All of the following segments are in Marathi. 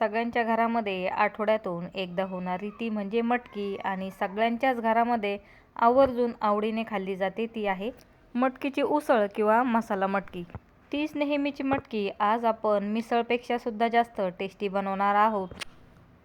सगळ्यांच्या घरामध्ये आठवड्यातून एकदा होणारी ती म्हणजे मटकी आणि सगळ्यांच्याच घरामध्ये आवर्जून आवडीने खाल्ली जाते ती आहे मटकीची उसळ किंवा मसाला मटकी. तीच नेहमीची मटकी आज आपण मिसळपेक्षा सुद्धा जास्त टेस्टी बनवणार आहोत.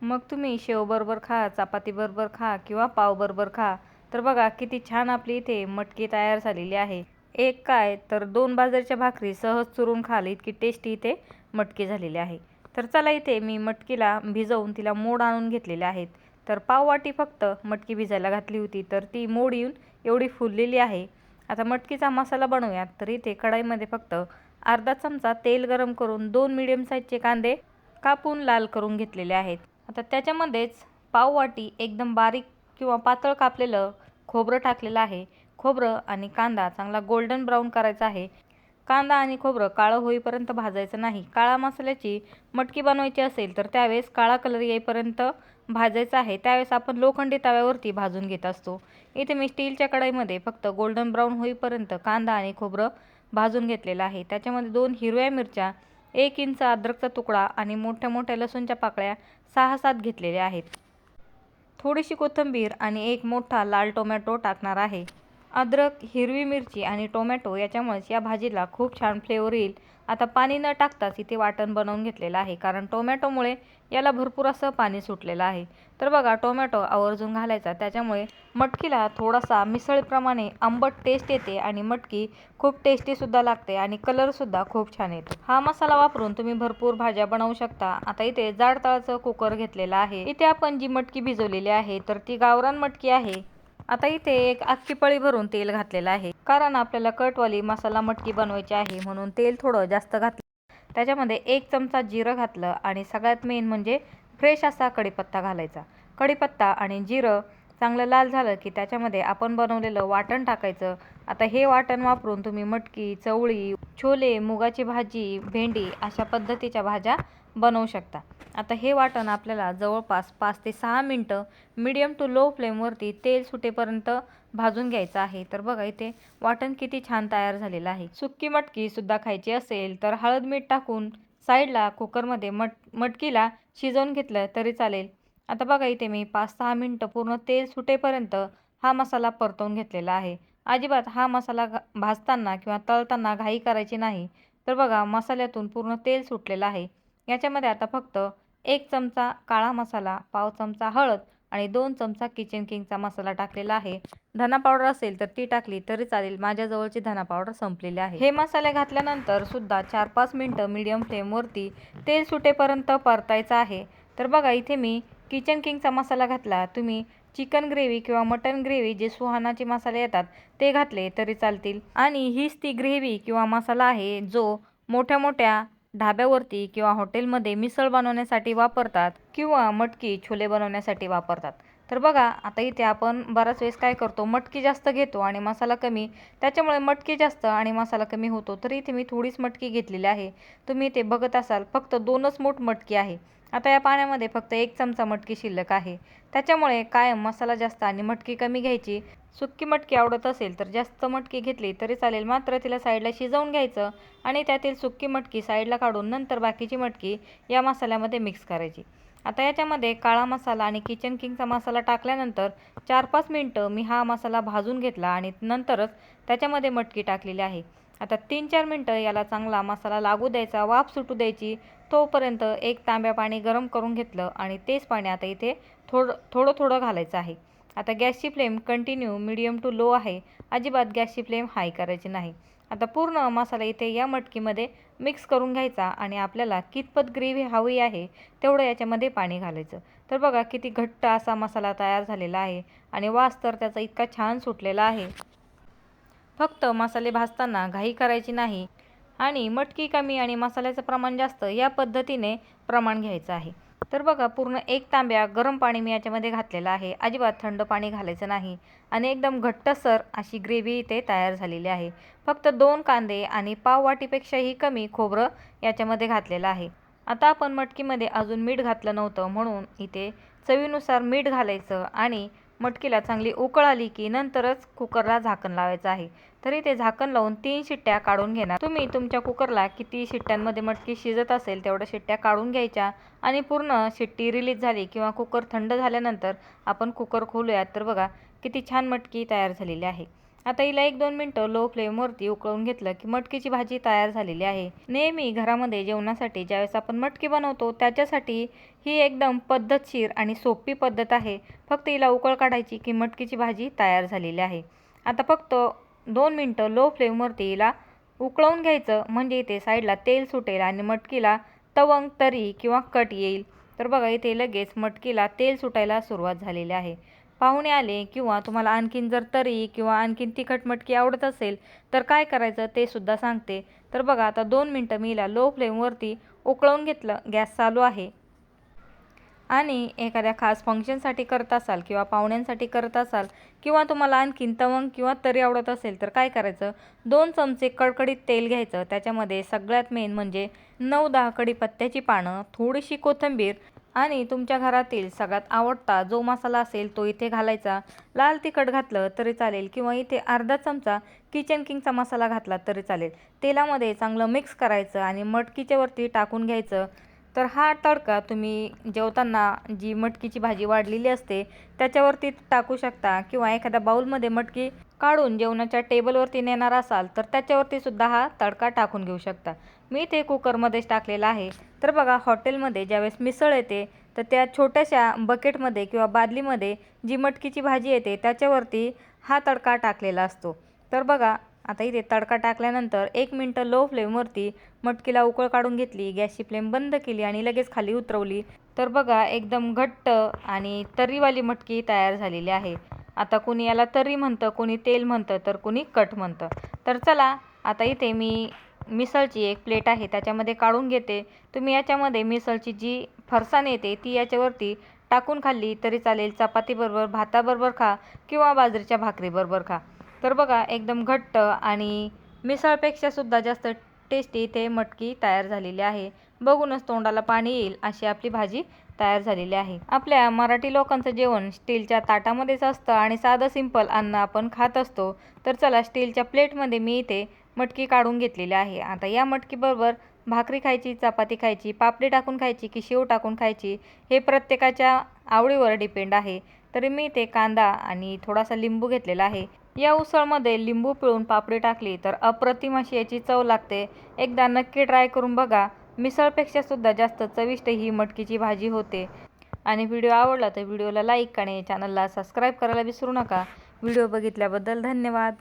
मग तुम्ही शेवबरोबर खा चपातीबरोबर खा किंवा पावबरोबर खा. तर बघा किती छान आपली इथे मटकी तयार झालेली आहे. एक काय तर दोन बाजरीच्या भाकरी सहज चुरून खाल इतकी टेस्टी इथे मटकी झालेली आहे. तर चला इथे मी मटकीला भिजवून तिला मोड आणून घेतलेले आहेत. तर पाववाटी फक्त मटकी भिजायला घातली होती तर ती मोड येऊन एवढी फुललेली आहे. आता मटकीचा मसाला बनवूयात. तर इथे कढाईमध्ये फक्त अर्धा चमचा तेल गरम करून दोन मिडियम साईजचे कांदे कापून लाल करून घेतलेले आहेत. आता त्याच्यामध्येच पाववाटी एकदम बारीक किंवा पातळ कापलेलं खोबरं टाकलेलं आहे. खोबरं आणि कांदा चांगला गोल्डन ब्राऊन करायचा आहे. कांदा आणि खोबरं काळं होईपर्यंत भाजायचं नाही. काळा मसाल्याची मटकी बनवायची असेल तर त्यावेळेस काळा कलर येईपर्यंत भाजायचं आहे. त्यावेळेस आपण लोखंडी तव्यावरती भाजून घेत असतो. इथे मी स्टीलच्या कढईमध्ये फक्त गोल्डन ब्राऊन होईपर्यंत कांदा आणि खोबरं भाजून घेतलेलं आहे. त्याच्यामध्ये दोन हिरव्या मिरच्या एक इंच अद्रकचा तुकडा आणि मोठ्या मोठ्या लसूणच्या पाकळ्या सहा सात घेतलेल्या आहेत. थोडीशी कोथिंबीर आणि एक मोठा लाल टोमॅटो टाकणार आहे. अद्रक हिरवी मिरची आणि टोमॅटो याच्यामुळेच या भाजीला खूप छान फ्लेवर येईल. आता पाणी न टाकताच इथे वाटण बनवून घेतलेलं आहे कारण टोमॅटोमुळे याला भरपूर असं पाणी सुटलेलं आहे. तर बघा टोमॅटो आवर्जून घालायचा त्याच्यामुळे मटकीला थोडासा मिसळीप्रमाणे आंबट टेस्ट येते आणि मटकी खूप टेस्टीसुद्धा लागते आणि कलरसुद्धा खूप छान येतो. हा मसाला वापरून तुम्ही भरपूर भाज्या बनवू शकता. आता इथे जाड तळाचं कुकर घेतलेलं आहे. इथे आपण जी मटकी भिजवलेली आहे तर ती गावरान मटकी आहे. आता इथे एक अख्खी पळी भरून तेल घातलेलं आहे. कारण आपल्याला कटवाली मसाला मटकी बनवायची आहे म्हणून तेल थोडं जास्त घातलं. त्याच्यामध्ये एक चमचा जिरं घातलं आणि सगळ्यात मेन म्हणजे फ्रेश असा कढीपत्ता घालायचा. कढीपत्ता आणि जिरं चांगलं लाल झालं की त्याच्यामध्ये आपण बनवलेलं वाटण टाकायचं. आता हे वाटण वापरून तुम्ही मटकी चवळी छोले मुगाची भाजी भेंडी अशा पद्धतीच्या भाज्या बनवू शकता. आता हे वाटण आपल्याला जवळपास पाच ते सहा मिनटं मीडियम टू लो फ्लेमवरती तेल सुटेपर्यंत भाजून घ्यायचं आहे. तर बघा इथे वाटण किती छान तयार झालेलं आहे. सुक्की मटकीसुद्धा खायची असेल तर हळद मीठ टाकून साईडला कुकरमध्ये मट मटकीला शिजवून घेतलं तरी चालेल. आता बघा इथे मी पाच सहा मिनटं पूर्ण तेल सुटेपर्यंत हा मसाला परतवून घेतलेला आहे. अजिबात हा मसाला घा भाजताना किंवा तळताना घाई करायची नाही. तर बघा मसाल्यातून पूर्ण तेल सुटलेलं आहे. याच्यामध्ये आता फक्त एक चमचा काळा मसाला पाव चमचा हळद आणि दोन चमचा किचन किंगचा मसाला टाकलेला आहे. धना पावडर असेल तर ती टाकली तरी चालेल. माझ्याजवळची धना पावडर संपलेली आहे. हे मसाले घातल्यानंतर सुद्धा चार पाच मिनटं मीडियम फ्लेमवरती तेल सुटेपर्यंत परतायचं आहे. तर बघा इथे मी किचन किंगचा मसाला घातला. तुम्ही चिकन ग्रेव्ही किंवा मटन ग्रेव्ही जे सुहानाचे मसाले येतात ते घातले तरी चालतील. आणि हीच ती ग्रेव्ही किंवा मसाला आहे जो मोठ्या मोठ्या ढाब्यावरती किंवा हॉटेलमध्ये मिसळ बनवण्यासाठी वापरतात किंवा मटकी छोले बनवण्यासाठी वापरतात. तर बघा आता इथे आपण बराच वेळेस काय करतो मटकी जास्त घेतो आणि मसाला कमी. त्याच्यामुळे मटकी जास्त आणि मसाला कमी होतो. तर इथे मी थोडीच मटकी घेतलेली आहे. तुम्ही इथे बघत असाल फक्त दोनच मूठ मटकी आहे. आता या पाण्यामध्ये फक्त एक चमचा मटकी शिल्लक आहे. त्याच्यामुळे कायम मसाला जास्त आणि मटकी कमी घ्यायची. सुक्की मटकी आवडत असेल तर जास्त मटकी घेतली तरी चालेल मात्र तिला साईडला शिजवून घ्यायचं आणि त्यातील सुक्की मटकी साईडला काढून नंतर बाकीची मटकी या मसाल्यामध्ये मिक्स करायची. आता याच्यामध्ये काळा मसाला आणि किचन किंगचा मसाला टाकल्यानंतर चार पाच मिनटं मी हा मसाला भाजून घेतला आणि नंतरच त्याच्यामध्ये मटकी टाकलेली आहे. आता तीन चार मिनटं याला चांगला मसाला लागू द्यायचा वाफ सुटू द्यायची तोपर्यंत एक तांब्या पाणी गरम करून घेतलं आणि तेच पाणी आता इथे थोडं थोडं थोडं घालायचं आहे. आता गॅसची flame continue medium to low आहे. अजिबात गॅसची फ्लेम हाय करायची नाही. आता पूर्ण मसाला इथे या मटकीमध्ये मिक्स करून घ्यायचा आणि आपल्याला कितपत ग्रेव्ही हवी आहे तेवढं याच्यामध्ये पाणी घालायचं. तर बघा किती घट्ट असा मसाला तयार झालेला आहे आणि वास तर त्याचा इतका छान सुटलेला आहे. फक्त मसाले भाजताना घाई करायची नाही आणि मटकी कमी आणि मसाल्याचं प्रमाण जास्त या पद्धतीने प्रमाण घ्यायचं आहे. तर बघा पूर्ण एक तांब्या गरम पाणी मी याच्यामध्ये घातलेलं आहे. अजिबात थंड पाणी घालायचं नाही. आणि एकदम घट्टसर अशी ग्रेव्ही इथे तयार झालेली आहे. फक्त दोन कांदे आणि पाव वाटीपेक्षाही कमी खोबरं याच्यामध्ये घातलेलं आहे. आता आपण मटकीमध्ये अजून मीठ घातलं नव्हतं म्हणून इथे चवीनुसार मीठ घालायचं आणि मटकीला चांगली उकळ आली की नंतरच कुकरला झाकण लावायचं आहे. तरी ते झाकण लावून तीन शिट्ट्या काढून घेणार. तुम्ही तुमच्या कुकरला किती शिट्ट्यांमध्ये मटकी शिजत असेल तेवढ्या शिट्ट्या काढून घ्यायच्या आणि पूर्ण शिट्टी रिलीज झाली किंवा कुकर थंड झाल्यानंतर आपण कुकर खोलूयात. तर बघा किती छान मटकी तयार झालेली आहे. आता हिला एक दोन मिनटं लो फ्लेमवरती उकळून घेतलं की मटकीची भाजी तयार झालेली आहे. नेहमी घरामध्ये जेवणासाठी ज्यावेळेस आपण मटकी बनवतो त्याच्यासाठी ही एकदम पद्धतशीर आणि सोपी पद्धत आहे. फक्त हिला उकळ काढायची की मटकीची भाजी तयार झालेली आहे. आता फक्त दोन मिनटं लो फ्लेमवरती हिला उकळवून घ्यायचं म्हणजे इथे साईडला तेल सुटेल आणि मटकीला तवंग तरी किंवा कट येईल. तर बघा इथे लगेच मटकीला तेल सुटायला सुरुवात झालेली आहे. पाहुणे आले किंवा तुम्हाला आणखीन जर तरी किंवा आणखीन तिखट मटकी आवडत असेल तर काय करायचं ते सुद्धा सांगते. तर बघा आता दोन मिनटं मी हिला लो फ्लेमवरती उकळवून घेतलं. गॅस चालू आहे. आणि एखाद्या खास फंक्शनसाठी करत असाल किंवा पाहुण्यांसाठी करत असाल किंवा तुम्हाला आणखीन तवंग किंवा तरी आवडत असेल तर काय करायचं? दोन चमचे कडकडीत तेल घ्यायचं. त्याच्यामध्ये सगळ्यात मेन म्हणजे नऊ दहा कढीपत्त्याची पानं थोडीशी कोथिंबीर आणि तुमच्या घरातील सगळ्यात आवडता जो मसाला असेल तो इथे घालायचा. लाल तिखट घातलं तरी चालेल किंवा इथे अर्धा चमचा किचन किंगचा मसाला घातला तरी चालेल. तेलामध्ये चांगलं मिक्स करायचं आणि मटकीच्यावरती टाकून घ्यायचं. तर हा तडका तुम्ही जेवताना जी मटकीची भाजी वाढलेली असते त्याच्यावरती टाकू शकता किंवा एखाद्या बाऊलमध्ये मटकी काढून जेवणाच्या टेबलवरती नेणार असाल तर त्याच्यावरती सुद्धा हा तडका टाकून घेऊ शकता. मी ते कुकरमध्येच टाकलेला आहे. तर बघा हॉटेलमध्ये ज्यावेळेस मिसळ येते तर त्या छोट्याशा बकेटमध्ये किंवा बादलीमध्ये जी मटकीची भाजी येते त्याच्यावरती हा तडका टाकलेला असतो. तर बघा आता इथे तडका टाकल्यानंतर एक मिनटं लो फ्लेमवरती मटकीला उकळ काढून घेतली गॅसची फ्लेम बंद केली आणि लगेच खाली उतरवली. तर बघा एकदम घट्ट आणि तर्रीवाली मटकी तयार झालेली आहे. आता कुणी याला तर्री म्हणतं कुणी तेल म्हणतं तर कुणी कट म्हणतं. तर चला आता इथे मी मिसळची एक प्लेट आहे त्याच्यामध्ये काढून घेते. तुम्ही याच्यामध्ये मिसळची जी फरसाण येते ती याच्यावरती टाकून खाल्ली तरी चालेल चपातीबरोबर भाताबरोबर खा किंवा बाजरीच्या भाकरीबरोबर खा. तर बघा एकदम घट्ट आणि मिसळपेक्षासुद्धा जास्त टेस्टी इथे मटकी तयार झालेली आहे. बघूनच तोंडाला पाणी येईल अशी आपली भाजी तयार झालेली आहे. आपल्या मराठी लोकांचं जेवण स्टीलच्या ताटामध्येच असतं आणि साधं सिंपल अन्न आपण खात असतो. तर चला स्टीलच्या प्लेटमध्ये मी इथे मटकी काढून घेतलेली आहे. आता या मटकीबरोबर भाकरी खायची चपाती खायची पापडी टाकून खायची की शेव टाकून खायची हे प्रत्येकाच्या आवडीवर डिपेंड आहे. तरी मी ते कांदा आणि थोडासा लिंबू घेतलेला आहे. या उसळमध्ये लिंबू पिळून पापडी टाकली तर अप्रतिम अशी याची चव लागते. एकदा नक्की ट्राय करून बघा. मिसळपेक्षा सुद्धा जास्त चविष्ट ही मटकीची भाजी होते. आणि व्हिडिओ आवडला तर व्हिडिओला लाईक आणि चॅनलला सबस्क्राईब करायला विसरू नका. व्हिडिओ बघितल्याबद्दल धन्यवाद.